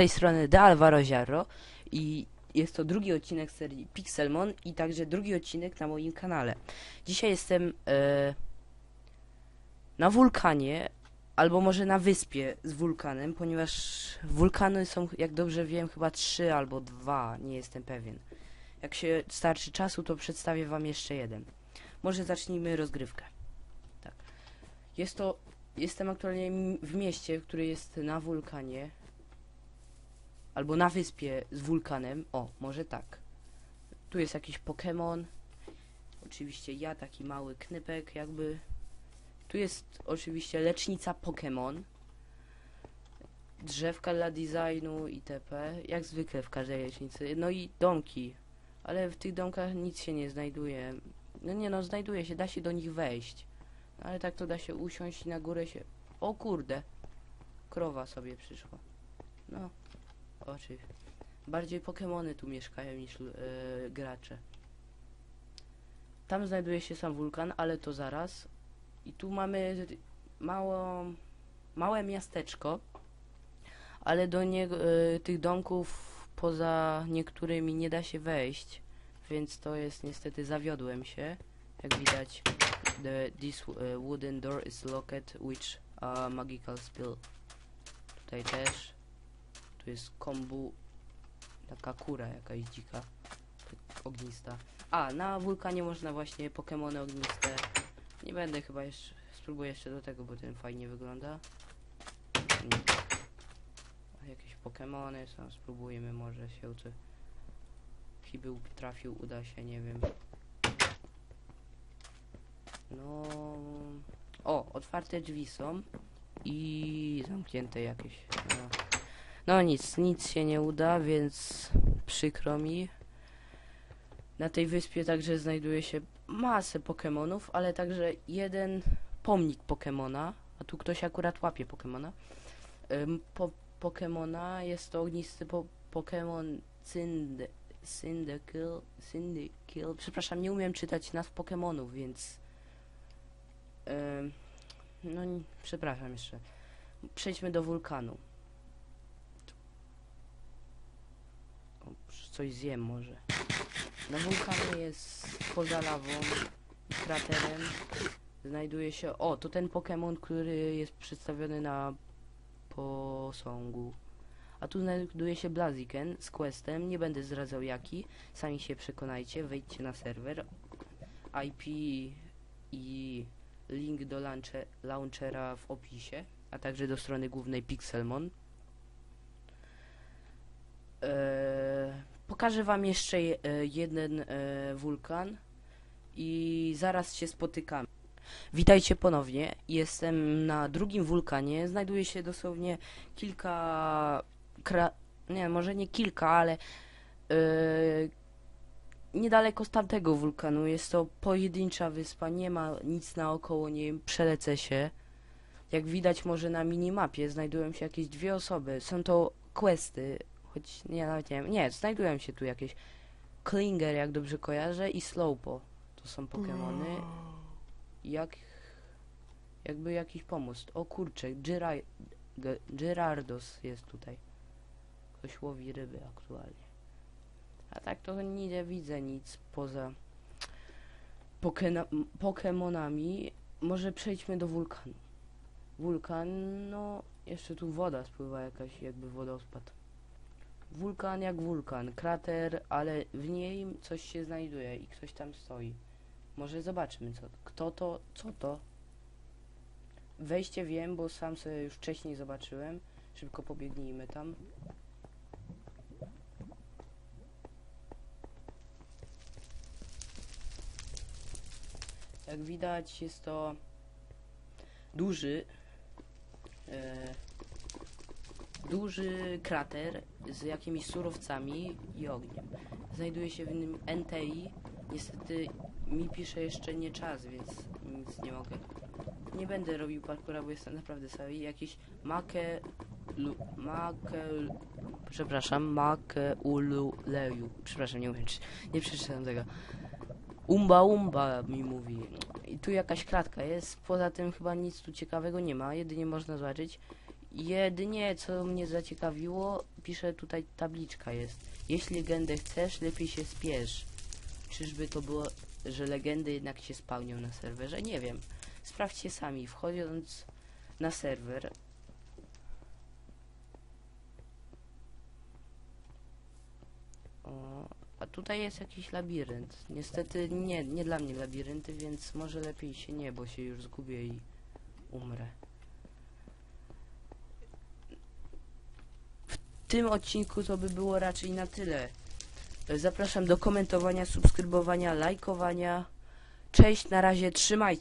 tej strony De Alvaro Ziarro i jest to drugi odcinek serii Pixelmon i także drugi odcinek na moim kanale. Dzisiaj jestem e, na wulkanie, albo może na wyspie z wulkanem, ponieważ wulkany są, jak dobrze wiem, chyba trzy albo dwa, nie jestem pewien. Jak się starczy czasu, to przedstawię wam jeszcze jeden. Może zacznijmy rozgrywkę. Tak. Jest to, jestem aktualnie w mieście, które jest na wulkanie. Albo na wyspie z wulkanem. O, może tak. Tu jest jakiś Pokémon. Oczywiście ja, taki mały knypek, jakby. Tu jest oczywiście lecznica Pokémon. Drzewka dla designu itp. Jak zwykle w każdej lecznicy. No i domki. Ale w tych domkach nic się nie znajduje. No nie no, znajduje się, da się do nich wejść. No ale tak to da się usiąść i na górę się... O kurde. Krowa sobie przyszła. No. Oczy. Bardziej Pokemony tu mieszkają niż e, gracze. Tam znajduje się sam wulkan, ale to zaraz. I tu mamy mało, małe miasteczko, ale do niego e, tych domków poza niektórymi nie da się wejść, więc to jest niestety zawiodłem się. Jak widać, the, this uh, wooden door is locked which a magical spell. Tutaj też. Tu jest kombu. Taka kura jakaś dzika. tak Ognista. A, na wulkanie można właśnie Pokemony ogniste. Nie będę chyba jeszcze. Spróbuję jeszcze do tego, bo ten fajnie wygląda. A Jakieś Pokemony są, spróbujemy może się tu. Chyba trafił, uda się, nie wiem. No. O, otwarte drzwi są. I zamknięte jakieś. No. No nic, nic się nie uda, więc przykro mi. Na tej wyspie także znajduje się masę Pokemonów, ale także jeden pomnik Pokemona. A tu ktoś akurat łapie Pokemona. Ym, po, Pokemona jest to ognisty po, Pokemon Cynd Cyndaquil, Cyndaquil. Przepraszam, nie umiem czytać nazw Pokemonów, więc no przepraszam jeszcze. Przejdźmy do wulkanu. O, coś zjem może. Na wulkanie jest poza lawą i kraterem znajduje się. O, to ten Pokémon, który jest przedstawiony na posągu. A tu znajduje się Blaziken z questem. Nie będę zdradzał jaki. Sami się przekonajcie. Wejdźcie na serwer. IP i link do launche, launchera w opisie, a także do strony głównej Pixelmon. Eee, pokażę wam jeszcze je, e, jeden e, wulkan i zaraz się spotykamy. Witajcie ponownie. Jestem na drugim wulkanie. Znajduje się dosłownie kilka kra... nie, może nie kilka, ale e, niedaleko z tamtego wulkanu. Jest to pojedyncza wyspa, nie ma nic naokoło niej, przelecę się. Jak widać może na minimapie znajdują się jakieś dwie osoby. Są to questy, choć nie, nawet nie wiem. Nie, znajdują się tu jakieś Klinger, jak dobrze kojarzę, i Slowpo. To są Pokemony. Jak... Jakby jakiś pomost. O kurczę, Gyra... G- Gyrardos jest tutaj. Ktoś łowi ryby aktualnie. A tak to nie widzę nic poza Pokemonami. Może przejdźmy do wulkanu. Wulkan, no jeszcze tu woda spływa jakaś, jakby wodospad. Wulkan jak wulkan, krater, ale w niej coś się znajduje i ktoś tam stoi. Może zobaczmy co. Kto to, co to? Wejście wiem, bo sam sobie już wcześniej zobaczyłem. Szybko pobiegnijmy tam. Jak widać jest to duży e, duży krater z jakimiś surowcami i ogniem. Znajduje się w nim NTI. Niestety mi pisze jeszcze nie czas, więc nic nie mogę. Nie będę robił parkura, bo jestem naprawdę cały. Jakiś make... Lu, make... Przepraszam, make ululeju. Przepraszam, nie umiem, nie przeczytałem tego. Umba umba mi mówi. I tu jakaś kratka jest, poza tym chyba nic tu ciekawego nie ma, jedynie można zobaczyć Jedynie co mnie zaciekawiło, pisze tutaj tabliczka jest. Jeśli legendę chcesz, lepiej się spiesz. Czyżby to było, że legendy jednak się spełnią na serwerze? Nie wiem. Sprawdźcie sami, wchodząc na serwer. O, a tutaj jest jakiś labirynt. Niestety nie, nie dla mnie labirynty, więc może lepiej się nie, bo się już zgubię i umrę. Tym odcinku to by było raczej na tyle. Zapraszam do komentowania, subskrybowania, lajkowania. Cześć, na razie, trzymajcie.